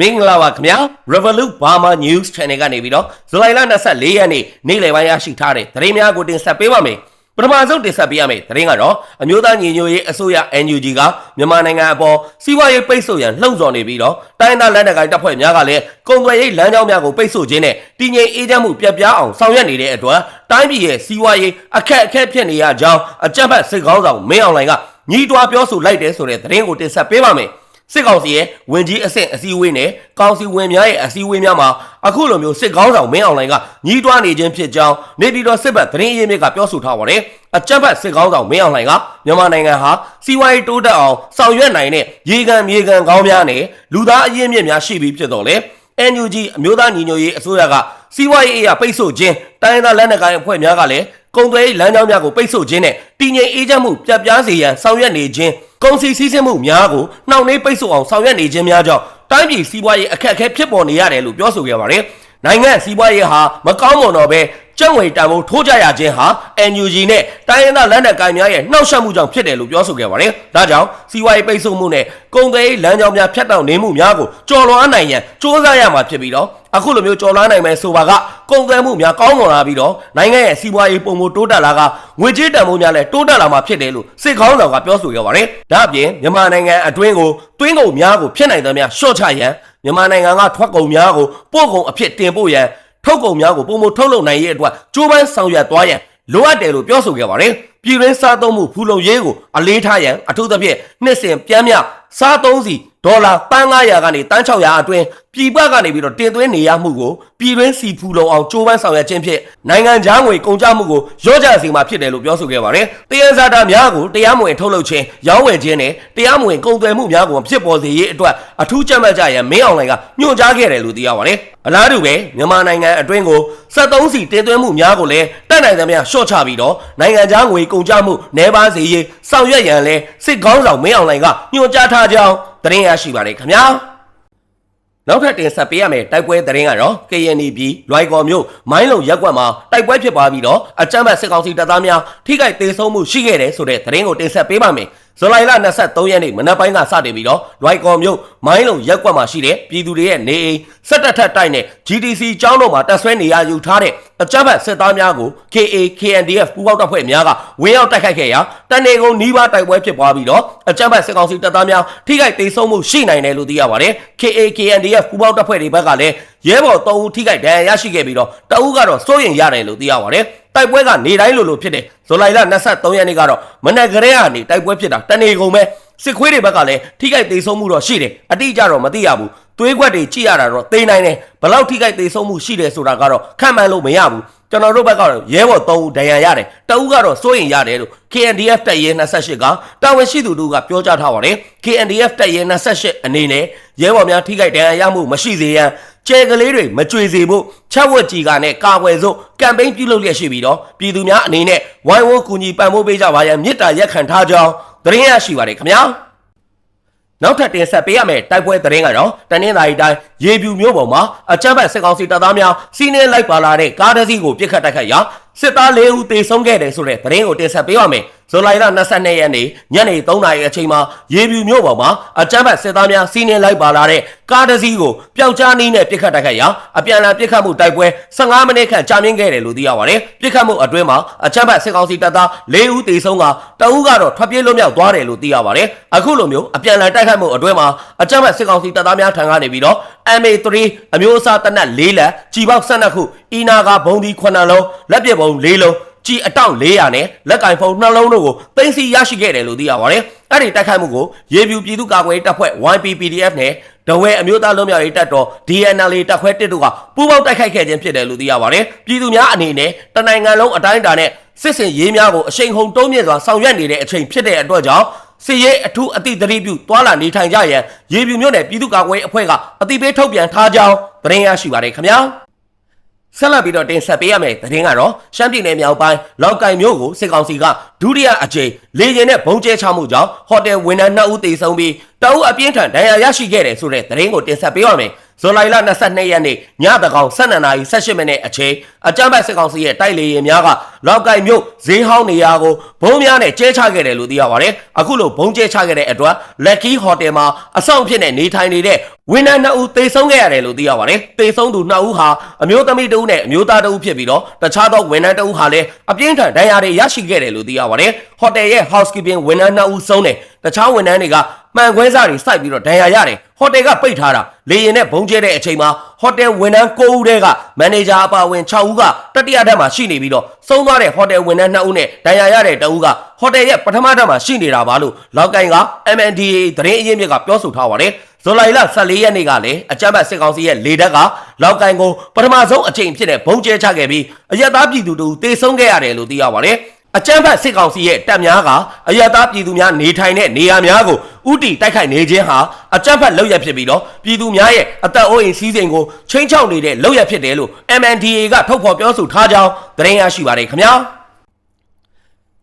မင်္ဂလာပါခင်ဗျာ Revolut Burma News Channel ကနေပြီးတော့ဇူလိုင်လ24ရက်နေ့နေ့လယ်ပိုင်းရရှိထားတဲ့သတင်းများကိုတင်ဆက်ပေးပါမယ်ပထမဆုံးတင်ဆက်ပေးရမယ့်သတင်းကတော့အမျိုးသားညီညွတ်ရေးအစိုးရ NUG ကမြန်မာနိုင်ငံအပေါ်စီးပွားရေးပိတ်ဆို့ရန်လှုံ့ဆော်နေပြီးတော့တိုင်းဒေသလက်နက်ကိုင်တပ်ဖွဲ့များကလည်းကုန်သွယ်ရေးလမ်းကြောင်းများကိုပိတ်ဆို့ခြင်းနဲ့တည်ငြိမ်အေးချမ်းမှုပြတ်ပြားအောင်ဆောင်ရွက်နေတဲ့အတွက်တိုင်းပြည်ရဲ့စီးပွားရေးအခက်အခဲဖြစ်နေရကြောင်းအကြမ်းဖက်စစ်ကောင်းဆောင်မင်းအောင်လှိုင်ကညီးတွားပြောဆိုလိုက်တယ်ဆိုတဲ့သတင်းကိုတင်ဆက်ပေးပါမယ် စစ်ကောင်စီရဲ့ဝင်ကြီးအဆင့်အစည်းအဝေးနဲ့ကောင်စီဝင်များရဲ့အစည်းအဝေးများမှာအခုလိုမျိုးစစ်ကောင်းဆောင်မင်းအောင်လှိုင်ကညီးတွားနေခြင်းဖြစ်ကြောင်းနေပြည်တော်စစ်ဘက်သတင်းရင်းမြစ်ကပြောဆိုထားပါတယ်။အကြမ်းဖက်စစ်ကောင်းဆောင်မင်းအောင်လှိုင်ကမြန်မာနိုင်ငံဟာစီးပွားရေးတိုးတက်အောင်ဆောင်ရွက်နိုင်တဲ့ရေကန်မြေကန်ကောင်းများနဲ့လူသားအရင်းမြစ်များရှိပြီးဖြစ်တော်လေ။ NUG အမျိုးသားညီညွတ်ရေးအစိုးရကစီးပွားရေးအရာပိတ်ဆို့ခြင်းတိုင်းဒေသလက်နက်ကိုင်အဖွဲ့များကလည်း ကုန်သွယ်ရေးလမ်းကြောင်းများကိုပိတ်ဆို့ခြင်းနဲ့တည်ငြိမ်အေးချမ်းမှုပြတ်ပြားစေရန်ဆောင်ရွက်နေခြင်းကုန်စည်စည်းစိမ်မှုများကိုနှောင့်နှေးပိတ်ဆို့အောင်ဆောင်ရွက်နေခြင်းများကြောင့်တိုင်းပြည်စီးပွားရေးအခက်အခဲဖြစ်ပေါ်နေရတယ်လို့ပြောဆိုခဲ့ပါတယ်။နိုင်ငံစီးပွားရေးဟာမကောင်းမွန်တော့ပဲ ကျပ်ငွေတန်ဖိုးထိုးကြရခြင်းဟာ NUG နဲ့တိုင်းရင်းသားလက်နက်ကိုင်များရဲ့နှောက်ယှက်မှုကြောင့်ဖြစ်တယ်လို့ပြောဆိုခဲ့ပါတယ်။ဒါကြောင့်စီးပွားရေးပိတ်ဆို့မှုနဲ့ကုန်သွယ်ရေးလမ်းကြောင်းများဖြတ်တောက်နေမှုများကိုကျော်လွှားနိုင်ရန်စ조사ရမှာဖြစ်ပြီးတော့အခုလိုမျိုးကျော်လွှားနိုင်မယ်ဆိုပါကကုန်သွယ်မှုများကောင်းမွန်လာပြီးတော့နိုင်ငံရဲ့စီးပွားရေးပုံမတိုးတက်လာကငွေကြေးတန်ဖိုးများလည်းတိုးတက်လာမှာဖြစ်တယ်လို့စစ်ခေါင်းဆောင်ကပြောဆိုခဲ့ပါတယ်။ဒါ့အပြင်မြန်မာနိုင်ငံအတွင်းကိုတွင်းကုန်များကိုဖြစ်နိုင်သမျှရှော့ချရန်မြန်မာနိုင်ငံကထွက်ကုန်များကိုပို့ကုန်အဖြစ်တင်ပို့ရန် ထုတ်ကုန်များကိုပုံမထုတ်လုပ်နိုင်ရေးအတွက်ကြိုးပမ်းဆောင်ရွက်သွားရန်လိုအပ်တယ်လို့ပြောဆိုခဲ့ပါတယ်။ပြည်တွင်းစားသုံးမှုဖူလုံရေးကိုအလေးထားရန်အထူးသဖြင့်နှစ်စဉ်ပြန်မြစားသုံးစီဒေါ်လာပန်း900ကနေတန်း600အတွင်းပြည်ပကနေပြီးတော့တင်သွင်းနေရမှုကိုပြည်တွင်းစီဖူလုံအောင်ကြိုးပမ်းဆောင်ရွက်ခြင်းဖြင့်နိုင်ငံခြားငွေကုန်ကျမှုကိုရော့ကျစေမှာဖြစ်တယ်လို့ပြောဆိုခဲ့ပါတယ်။တရားစာတာများကိုတရားမဝင်ထုတ်လုပ်ခြင်းရောင်းဝယ်ခြင်းနဲ့တရားမဝင်ကုန်သွယ်မှုများကိုဖြစ်ပေါ်စေရေးအတွက်အထူးကြက်မှတ်ကြရန်မင်းအောင်လှိုင်ကညွှန်ကြားခဲ့တယ်လို့သိရပါတယ်။အလားတူပဲမြန်မာနိုင်ငံအတွင်းကို73စီတင်သွင်းမှုများကိုလည်းတက်နိုင်သမျှရှော့ချပြီးတော့နိုင်ငံခြားငွေကုန်ကျမှုနှဲပါစေရေးဆောင်ရွက်ရန်လဲစစ်ကောင်းဆောင်မင်းအောင်လှိုင်ကညွှန်ကြားထားကြောင်းသတင်းရရှိပါတယ်ခင်ဗျာနောက်ထပ်တင်ဆက်ပေးရမယ့်တိုက်ပွဲသတင်းကတော့ KNY ပြည်လွိုင်ကော်မြို့မိုင်းလုံရက်ကွက်မှာတိုက်ပွဲဖြစ်ပွားပြီးတော့အကြမ်းဖက်စစ်ကောင်စီတပ်သားများထိခိုက်ဒေဆုံးမှုရှိခဲ့တယ်ဆိုတဲ့သတင်းကိုတင်ဆက်ပေးပါမယ် ဇူလိုင်လ23ရက်နေ့မနက်ပိုင်းကစတင်ပြီးတော့လွိုင်ကော်မြို့မိုင်းလုံရက်ကွက်မှာရှိတဲ့ပြည်သူတွေရဲ့နေအိမ်စက်တက်ထက်တိုက်နဲ့ GTC ကျောင်းတော်မှာတပ်ဆွဲနေရယူထားတဲ့အကြမ်းဖက်စစ်သားများကို KA KNDF ပူးပေါင်းတပ်ဖွဲ့များကဝင်းရောက်တိုက်ခိုက်ခဲ့ရာတန်နေကုန်နီးပါးတိုက်ပွဲဖြစ်ပွားပြီးတော့အကြမ်းဖက်စစ်ကောင်စီတပ်သားများထိခိုက်ဒေဆုံးမှုရှိနိုင်တယ်လို့သိရပါတယ်။ KA KNDF ပူးပေါင်းတပ်ဖွဲ့တွေဘက်ကလည်း ရဲဘော်3ဦးထိခိုက်ဒဏ်ရာရရှိခဲ့ပြီးတော့တအူးကတော့စိုးရင်ရတယ်လို့သိရပါတယ်။တိုက်ပွဲကနေတိုင်းလိုလိုဖြစ်တယ်ဇူလိုင်လ23ရက်နေ့ကတော့မနက်ကလေးကနေတိုက်ပွဲဖြစ်တာတနေကုန်ပဲစစ်ခွေးတွေဘက်ကလည်းထိခိုက်ဒေဆုံးမှုတော့ရှိတယ်အတိအကျတော့မသိရဘူးသွေးခွက်တွေကြည့်ရတာတော့သိနိုင်တယ်ဘလောက်ထိခိုက်ဒေဆုံးမှုရှိတယ်ဆိုတာကတော့ခံမှန်းလို့မရဘူးကျွန်တော်တို့ဘက်ကတော့ရဲဘော်3ဦးဒဏ်ရာရတယ်တအူးကတော့စိုးရင်ရတယ်လို့ KNDF တပ်ရဲ28ကတာဝန်ရှိသူတို့ကပြောကြားထားပါတယ် KNDF တပ်ရဲ28အနေနဲ့ရဲဘော်များထိခိုက်ဒဏ်ရာရမှုမရှိစေရန် ကျဲကလေးတွေမကြွေစေဖို့ချက်ဝက်ကြီးကနဲ့ကာကွယ်စို့ကမ်ပိန်းပြုလုပ်လျက်ရှိပြီးတော့ပြည်သူများအနေနဲ့ဝိုင်းဝန်းကူညီပံ့ပိုးပေးကြပါရန်မြစ်တာရက်ခံထားကြောင်းသတင်းရရှိပါတယ်ခင်ဗျာနောက်ထပ်တင်ဆက်ပေးရမယ့်တိုက်ပွဲသတင်းကတော့တနင်္သာရီတိုင်းရေပြူမြို့ပေါ်မှာအကြမ်းဖက်စစ်ကောင်စီတပ်သားများစီးနှင်းလိုက်ပါလာတဲ့ကားတစ်စီးကိုပြစ်ခတ်တိုက်ခိုက်ရာစစ်သား၄ဦးသေဆုံးခဲ့တယ်ဆိုတဲ့သတင်းကိုတင်ဆက်ပေးပါမယ်။ ဇူလိုင်လ22ရက်နေ့ညနေ3နာရီအချိန်မှာရေပြူမြို့ပေါ်မှာအကြမ်းဖက်စစ်သားများစီးနှင်းလိုက်ပါလာတဲ့ကားတစ်စီးကိုပျောက်ကြားနည်းနဲ့ပြစ်ခတ်တိုက်ခိုက်ရာအပြန်အလှန်ပြစ်ခတ်မှုတိုက်ပွဲ15မိနစ်ခန့်ကြာမြင့်ခဲ့တယ်လို့သိရပါတယ်။ပြစ်ခတ်မှုအတွင်းမှာအကြမ်းဖက်စစ်ကောင်စီတပ်သား၄ဦးသေဆုံးကတအူးကတော့ထွက်ပြေးလွတ်မြောက်သွားတယ်လို့သိရပါတယ်။အခုလိုမျိုးအပြန်အလှန်တိုက်ခိုက်မှုအတွင်းမှာအကြမ်းဖက်စစ်ကောင်စီတပ်သားများထံကနေပြီးတော့ MA3 အမျိုးအစားတနက်၄လက်ကြီးပေါက်12ခုအီနာကဘုံဒီ9လုံးလက်ပစ်ဘုံ၄လုံး ကြီးအတောင့်400နဲ့လက်ကင်ဖုံနှလုံးတို့ကိုတင်စီရရှိခဲ့တယ်လို့သိရပါတယ်။အဲ့ဒီတိုက်ခိုက်မှုကိုရေပြူပြည်သူ့ကာကွယ်တပ်ဖွဲ့ YPPDF နဲ့ဒဝဲအမျိုးသားလုံးမြောက်ရေးတပ်တော် DNL တပ်ခွဲတစ်တို့ကပူးပေါင်းတိုက်ခိုက်ခဲ့ခြင်းဖြစ်တယ်လို့သိရပါတယ်။ပြည်သူများအနေနဲ့တနိုင်ငံလုံးအတိုင်းအတာနဲ့စစ်စင်ရေးများကိုအရှိန်ဟုန်တုံးမြင့်စွာဆောင်ရွက်နေတဲ့အချိန်ဖြစ်တဲ့အတွက်ကြောင့်စီရဲအထူးအတိသတိပြုတွာလာနေထိုင်ကြရန်ရေပြူမြို့နယ်ပြည်သူ့ကာကွယ်အဖွဲ့ကအတိပေးထုတ်ပြန်ထားကြောင်းသတင်းရရှိပါတယ်ခင်ဗျာ ဆက်လက်ပြီးတော့တင်ဆက်ပေးရမယ့်သတင်းကတော့ရှမ်းပြည်နယ်မြောက်ပိုင်းလောက်ကိုင်မြို့ကိုစစ်ကောင်စီကဒုတိယအကြိမ်လေရင်နဲ့ဘုံကျဲချမှုကြောင့်ဟိုတယ်ဝန်ထမ်း2ဦးသေဆုံးပြီးတအုပ်အပြင်းထန်ဒဏ်ရာရရှိခဲ့တယ်ဆိုတဲ့သတင်းကိုတင်ဆက်ပေးရမယ်ဇွန်လ22ရက်နေ့ညတကောင်12နာရီ18မိနစ်အချိန်အကြမ်းဖက်စစ်ကောင်စီရဲ့တိုက်လေရင်များကလောက်ကိုင်မြို့ဈေးဟောင်းနေရာကိုဘုံများနဲ့ကျဲချခဲ့တယ်လို့သိရပါတယ်အခုလိုဘုံကျဲချခဲ့တဲ့အတွက် Lucky Hotel မှာအဆောင်ဖြစ်နေနေထိုင်နေတဲ့ဝန်ထမ်းနှစ်ဦးသေဆုံးခဲ့ရတယ်လို့သိရပါတယ်သေဆုံးသူနှစ်ဦးဟာအမျိုးသမီးတစ်ဦးနဲ့အမျိုးသားတစ်ဦးဖြစ်ပြီးတော့တခြားသောဝန်ထမ်းတစ်ဦးဟာလည်းအပြင်းထန်ဒဏ်ရာတွေရရှိခဲ့တယ်လို့သိရပါတယ်ဟိုတယ်ရဲ့ housekeeping ဝန်ထမ်းနှစ်ဦးဆုံးတယ်တခြားဝန်ထမ်းတွေကမှန်ခွဲစားတွေစိုက်ပြီးတော့ဒဏ်ရာရတယ်ဟိုတယ်ကပိတ်ထားတာလေရင်နဲ့ဘုံကျဲတဲ့အချိန်မှာ ဟိုတယ်ဝန်ထမ်း9ဦးတည်းကမန်နေဂျာအပါအဝင်6ဦးကတတိယထပ်မှာရှိနေပြီးတော့ဆုံးသွားတဲ့ဟိုတယ်ဝန်ထမ်း2ဦးနဲ့ဒဏ်ရာရတဲ့တဦးကဟိုတယ်ရဲ့ပထမထပ်မှာရှိနေတာပါလို့လောက်ကိုင်က MNDA သတင်းအရင်းမြစ်ကပြောဆိုထားပါတယ်ဇူလိုင်လ14ရက်နေ့ကလည်းအကြမ်းဖက်စစ်ကောင်စီရဲ့လေတပ်ကလောက်ကိုင်ကိုပထမဆုံးအကြိမ်ဖြစ်တဲ့ဘုံကျဲချခဲ့ပြီးအရက်သားပြည်သူတို့တေဆုံးခဲ့ရတယ်လို့သိရပါတယ် အကြမ်းဖက်စစ်ကောင်စီရဲ့တပ်များကအရတားပြည်သူများနေထိုင်တဲ့နေရာများကိုဥတီတိုက်ခိုက်နေခြင်းဟာအကြမ်းဖက်လုပ်ရဖြစ်ပြီးတော့ပြည်သူများရဲ့အသက်အိုးအိမ်စီးစိမ်ကိုချိန်ချောက်နေတဲ့လုပ်ရဖြစ်တယ်လို့ MNDA ကထုတ်ဖော်ပြောဆိုထားကြောင်းသတင်းရရှိပါတယ်ခင်ဗျာ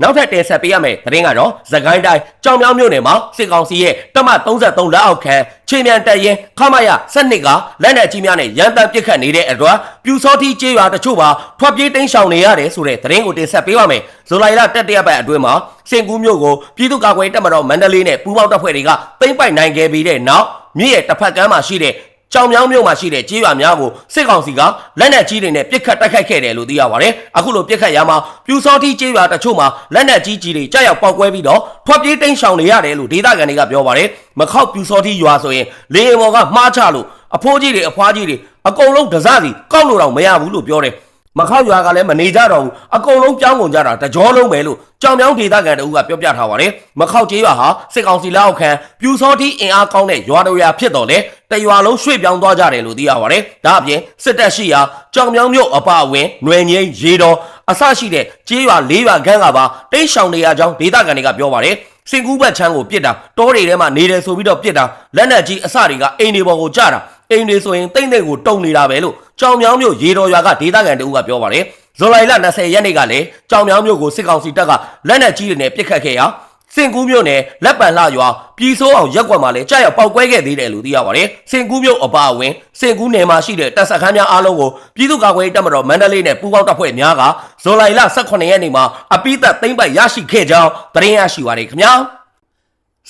နောက်ထပ်တင်ဆက်ပေးရမယ့်သတင်းကတော့သခိုင်းတိုင်းကြောင်မြောင်းမြို့နယ်မှာစစ်ကောင်စီရဲ့တမ33လက်အောက်ခံချင်းမြန်တပ်ရင်ခမရစနစ်ကလက်နက်ကြီးများနဲ့ရန်တမ်းပစ်ခတ်နေတဲ့အတွက်ပြူစောတိကျေးရွာတချို့ပါထွက်ပြေးတိမ်းရှောင်နေရတယ်ဆိုတဲ့သတင်းကိုတင်ဆက်ပေးပါမယ်ဇူလိုင်လတက်တရက်ပတ်အတွင်းမှာစင်ကူးမြို့ကိုပြည်သူ့ကာကွယ်တပ်မတော်မန္တလေးနဲ့ပူးပေါင်းတပ်ဖွဲ့တွေကသိမ်းပိုက်နိုင်ခဲ့ပြီးတဲ့နောက်မြစ်ရဲ့တစ်ဖက်ကမ်းမှာရှိတဲ့ ကြောင်မြောင်းမြို့မှာရှိတဲ့ကြေးရွာများကိုစစ်ကောင်စီကလက်နက်ကြီးတွေနဲ့ပစ်ခတ်တိုက်ခိုက်ခဲ့တယ်လို့သိရပါတယ်။အခုလိုပစ်ခတ်ရမှာပြူစောတိကြေးရွာတချို့မှာလက်နက်ကြီးကြီးတွေကြောက်ရောက်ပေါက်ကွဲပြီးတော့ထွက်ပြေးတိမ်းရှောင်နေရတယ်လို့ဒေသခံတွေကပြောပါတယ်။မခောက်ပြူစောတိရွာဆိုရင်လေယာဉ်ပေါ်ကမှားချလို့အဖိုးကြီးတွေအဖွားကြီးတွေအကုန်လုံးဒဇစီကောက်လို့တော့မရဘူးလို့ပြောတယ်။ မခောက်ရွာကလည်းမနေကြတော့ဘူးအကုန်လုံးပြောင်းကုန်ကြတာတကြောလုံးပဲလို့ကြောင်မြောင်းဒေသခံတဦးကပြောပြထားပါတယ်မခောက်ကျေးရွာဟာစစ်ကောင်စီလက်အောက်ခံပြူစောတိအင်အားကောင်းတဲ့ရွာတော်ရွာဖြစ်တော်လေတရွာလုံးရွှေ့ပြောင်းသွားကြတယ်လို့သိရပါတယ်ဒါအပြင်စစ်တပ်ရှိရာကြောင်မြောင်းမြို့အပအဝင်ຫນွေငိမ့်ရေတော်အဆရှိတဲ့ကျေးရွာ၄ရွာခန်းကပါတိတ်ရှောင်နေရကြောင်းဒေသခံတွေကပြောပါတယ်စင်ကူးဘက်ချမ်းကိုပြစ်တာတောတွေထဲမှာနေတယ်ဆိုပြီးတော့ပြစ်တာလက်နက်ကြီးအစတွေကအိမ်တွေပေါ်ကိုကျတာအိမ်တွေဆိုရင်တိမ့်တိမ့်ကိုတုံနေတာပဲလို့ ကြောင်မြောင်းမြို့ရေတော်ရွာကဒေသခံတဦးကပြောပါတယ်ဇူလိုင်လ20ရက်နေ့ကလည်းကြောင်မြောင်းမြို့ကိုစစ်ကောင်စီတပ်ကလက်နက်ကြီးတွေနဲ့ပစ်ခတ်ခဲ့ရာစင်ကူးမြို့နယ်လက်ပံလှရွာပြည်စိုးအောင်ရက်ကွက်မှာလည်းကြာရောက်ပောက်ကွဲခဲ့သေးတယ်လို့သိရပါတယ်။စင်ကူးမြို့အပါအဝင်စင်ကူးနယ်မှာရှိတဲ့တပ်စခန်းများအားလုံးကိုပြည်သူ့ကာကွယ်ရေးတပ်မတော်မန္တလေးနဲ့ပူးပေါင်းတပ်ဖွဲ့များကဇူလိုင်လ18ရက်နေ့မှာအပိသက်သိမ့်ပိုက်ရရှိခဲ့ကြောင်းသတင်းရရှိပါတယ်ခင်ဗျာ။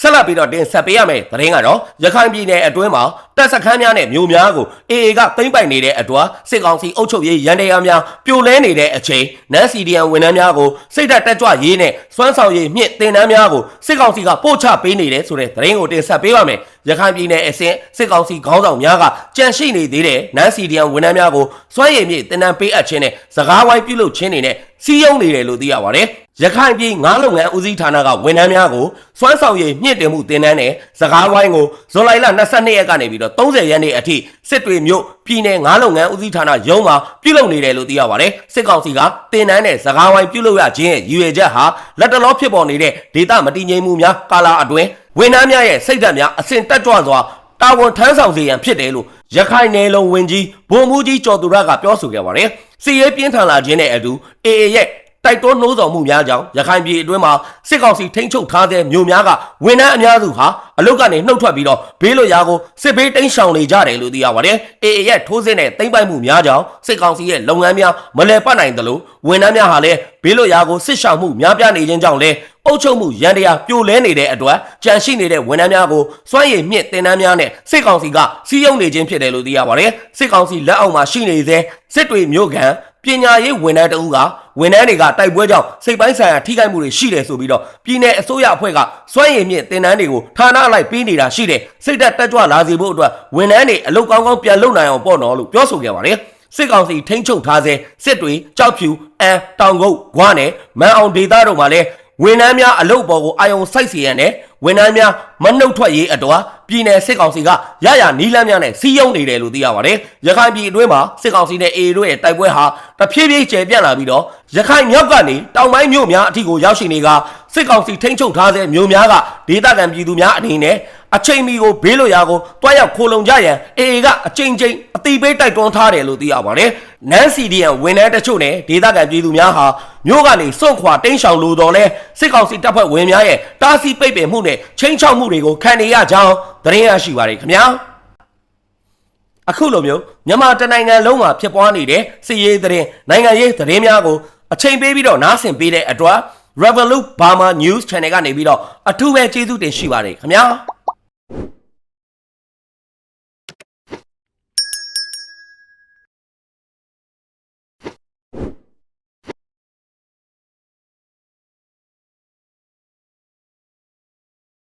ဆက်လက်ပြီးတော့တင်ဆက်ပေးရမယ့်သတင်းကတော့ရခိုင်ပြည်နယ်အတွင်းမှာတပ်စခန်းများနဲ့မြို့များကို AA ကသိမ်းပိုက်နေတဲ့အတွက်စစ်ကောင်စီအုပ်ချုပ်ရေးရန်တရားများပြိုလဲနေတဲ့အချိန်နန်စီဒီယန်ဝန်ထမ်းများကိုစိတ်ဓာတ်တက်ကြွရေးနဲ့စွမ်းဆောင်ရည်မြင့်တင်နန်းများကိုစစ်ကောင်စီကပို့ချပေးနေတယ်ဆိုတဲ့သတင်းကိုတင်ဆက်ပေးပါမယ်ရခိုင်ပြည်နယ်အစဉ်စစ်ကောင်စီခေါင်းဆောင်များကကြန့်ရှိနေသေးတဲ့နန်စီဒီယန်ဝန်ထမ်းများကိုစွမ်းရည်မြင့်တင်နန်းပေးအပ်ခြင်းနဲ့စကားဝိုင်းပြုလုပ်ခြင်းတွေနဲ့ စီးရုံးနေတယ်လို့သိရပါတယ်ရခိုင်ပြည်ငါးလုပ်ငန်းဦးစီးဌာနကဝန်ထမ်းများကိုစွမ်းဆောင်ရည်မြင့်တင်မှုတင်နန်းနဲ့စကားဝိုင်းကိုဇွန်လ22ရက်ကနေပြီးတော့30ရက်နေ့အထိစစ်တွေမြို့ပြည်နယ်ငါးလုပ်ငန်းဦးစီးဌာနရုံးမှာပြုလုပ်နေတယ်လို့သိရပါတယ်စစ်ကောင်စီကတင်နန်းနဲ့စကားဝိုင်းပြုလုပ်ရခြင်းရဲ့ရည်ရွယ်ချက်ဟာလက်တလောဖြစ်ပေါ်နေတဲ့ဒေသမတည်ငြိမ်မှုများကာလာအတွင်းဝန်ထမ်းများရဲ့စိတ်ဓာတ်များအစဉ်တက်ကြွစွာတာဝန်ထမ်းဆောင်စေရန်ဖြစ်တယ်လို့ ရခိုင်နယ်လုံးဝင်ကြီးဗိုလ်မှူးကြီးကျော်သူရကပြောဆိုခဲ့ပါတယ်စီရေးပြင်းထန်လာခြင်းနဲ့အတူ AA ရဲ့ တိုက်တွန်းနှိုးဆော်မှုများကြောင့်ရခိုင်ပြည်အတွင်းမှာစစ်ကောင်စီထိန်းချုပ်ထားတဲ့မြို့များကဝန်ထမ်းအများစုဟာအလုတ်ကနေနှုတ်ထွက်ပြီးတော့ဘေးလွတ်ရာကိုစစ်ဘေးတိမ်းရှောင်နေကြတယ်လို့သိရပါတယ်။ AA ရဲ့ထိုးစစ်နဲ့တိမ့်ပိုက်မှုများကြောင့်စစ်ကောင်စီရဲ့လုပ်ငန်းများမလဲပတ်နိုင်တယ်လို့ဝန်ထမ်းများဟာလည်းဘေးလွတ်ရာကိုစစ်ရှောင်မှုများပြားနေခြင်းကြောင့်လည်းအုပ်ချုပ်မှုရန်တရားပြိုလဲနေတဲ့အတွက်ကြန့်ရှိနေတဲ့ဝန်ထမ်းများကိုစွမ်းရည်မြင့်တင်နန်းများနဲ့စစ်ကောင်စီကစီးရုံးနေခြင်းဖြစ်တယ်လို့သိရပါတယ်။စစ်ကောင်စီလက်အောက်မှာရှိနေသေးစစ်တွေမြို့ကန် ပညာရေးဝန်ထမ်းတဦးကဝန်ထမ်းတွေကတိုက်ပွဲကြောင့်စိတ်ပိုင်းဆိုင်ရာထိခိုက်မှုတွေရှိတယ်ဆိုပြီးတော့ပြည်내အစိုးရအဖွဲ့ကစွမ်းရည်မြင့်တင်နန်းတွေကိုဌာနလိုက်ပေးနေတာရှိတယ်စိတ်သက်တက်ကြွလာစေဖို့အတွက်ဝန်ထမ်းတွေအလုပ်ကောင်းကောင်းပြန်လုပ်နိုင်အောင်ပေါ့နော်လို့ပြောဆိုခဲ့ပါတယ်စစ်ကောင်စီထိန်းချုပ်ထားစေစစ်တွေကြောက်ဖြူအန်တောင်ကုတ်ဂွားနဲ့မန်အောင်ဒေသတို့မှာလည်း ဝန်ထမ်းများအလုပ်ပေါ်ကိုအာယုံစိုက်စီရန်နဲ့ဝန်ထမ်းများမနှုတ်ထွက်ရေးအတော်ပြည်내စစ်ကောင်စီကရရနီးလန်းများနဲ့စီးယုံနေတယ်လို့သိရပါတယ်။ရခိုင်ပြည်အတွင်းမှာစစ်ကောင်စီနဲ့ AA တို့ရဲ့တိုက်ပွဲဟာတဖြည်းဖြည်းကျယ်ပြန့်လာပြီးတော့ရခိုင်မြောက်ကနေတောင်ပိုင်းမြို့များအထိကိုရောက်ရှိနေကစစ်ကောင်စီထိန်းချုပ်ထားတဲ့မြို့များကဒေသခံပြည်သူများအနေနဲ့ အချိန်မီကိုဘေးလွရာကိုတွားရောက်ခိုလုံကြရန် AA ကအချိန်ချင်းအတိပေးတိုက်တွန်းထားတယ်လို့သိရပါတယ်။နန်စီဒီယန်ဝန်ထမ်းတချို့နဲ့ဒေသခံပြည်သူများဟာမြို့ကနေစွန့်ခွာတင်းရှောင်လို့တော့လဲစစ်ကောင်စီတပ်ဖွဲ့ဝင်များရဲ့တားဆီးပိတ်ပင်မှုနဲ့ချင်းချောက်မှုတွေကိုခံနေရကြောင်းသတင်းရရှိပါတယ်ခင်ဗျာ။အခုလိုမျိုးမြန်မာတနိုင်ငံလုံးမှာဖြစ်ပွားနေတဲ့စစ်ရေးသတင်းနိုင်ငံရေးသတင်းများကိုအချိန်ပေးပြီးတော့နားဆင်ပေးတဲ့အတွက် Revolut Burma News Channel ကနေပြီးတော့အထူးပဲကျေးဇူးတင်ရှိပါတယ်ခင်ဗျာ